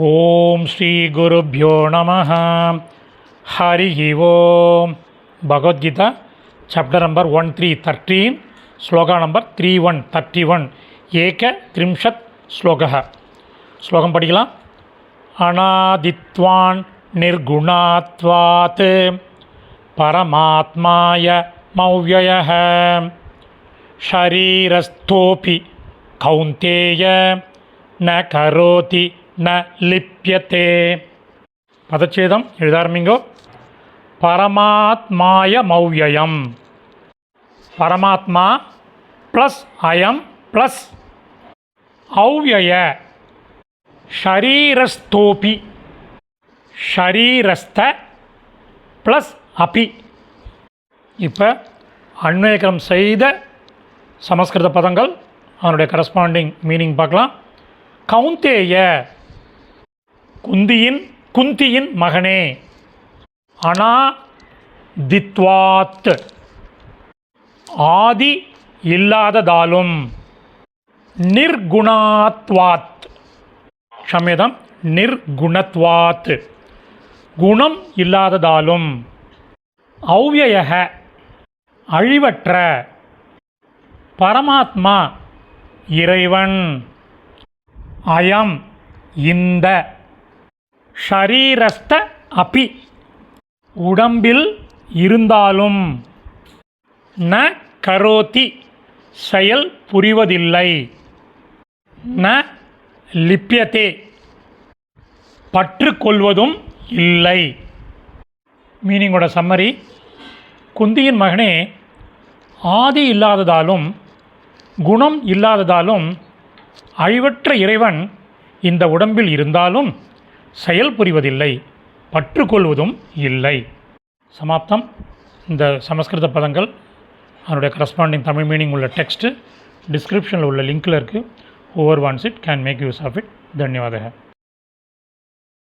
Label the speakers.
Speaker 1: ओम श्री गुरुभ्यो नम। हरि ओम। Bhagavadgita chapter number one three thirty shloka number three one thirty one एक त्रिंशत् श्लोक। श्लोकम पढ़ अनादित्वान् निर्गुणात्वात्। परमात्माय मव्ययः। शरीरस्थोऽपि कौन्तेय न करोति। ந லிப்யத்தே பதச்சேதம். எழுத பரமாத்மாய மௌயம் பரமாத்மா ப்ளஸ் அயம் ப்ளஸ் அவ்யய ஷரீரஸ்தோபி. ஷரீரஸ்த ப்ளஸ் அபி. இப்போ அன்வேகரம் செய்த சமஸ்கிருத பதங்கள் அவனுடைய கரஸ்பாண்டிங் மீனிங் பார்க்கலாம். கவுந்தேய குந்தியின் குந்தியின் மகனே. அனா தித்வாத். ஆதி இல்லாததாலும் நிர்குணாத்வாத். க்ஷமியதம் நிர்குணத்வாத். குணம் இல்லாததாலும் ஔவ்யயக அழிவற்ற பரமாத்மா இறைவன். அயம் இந்த ஷரீரஸ்த அபி. உடம்பில் இருந்தாலும் ந கரோதி. செயல் புரிவதில்லை. ந லிப்பியதே பற்றுக்கொள்வதும் இல்லை. மீனிங்கோட சம்மரி குந்தியின் மகனே ஆதி இல்லாததாலும் குணம் இல்லாததாலும் அழிவற்ற இறைவன் இந்த உடம்பில் இருந்தாலும் செயல் புரிவதில்லை பற்றுக்கொள்வதும் இல்லை. சமாப்தம். இந்த சமஸ்கிருத பதங்கள் அதனுடைய கரஸ்பாண்டிங் தமிழ் மீனிங் உள்ள டெக்ஸ்ட்டு டிஸ்கிரிப்ஷனில் உள்ள லிங்க்கில் இருக்குது over once it can make use of it தன்யவாதக.